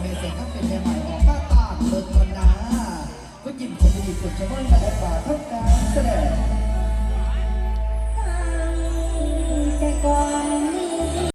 เมเสียงข้าเป็นใหม่ของปาตาเบิร์นวันาก็ยินคนดีสุดจะไม่ได้บาทเาการแสดง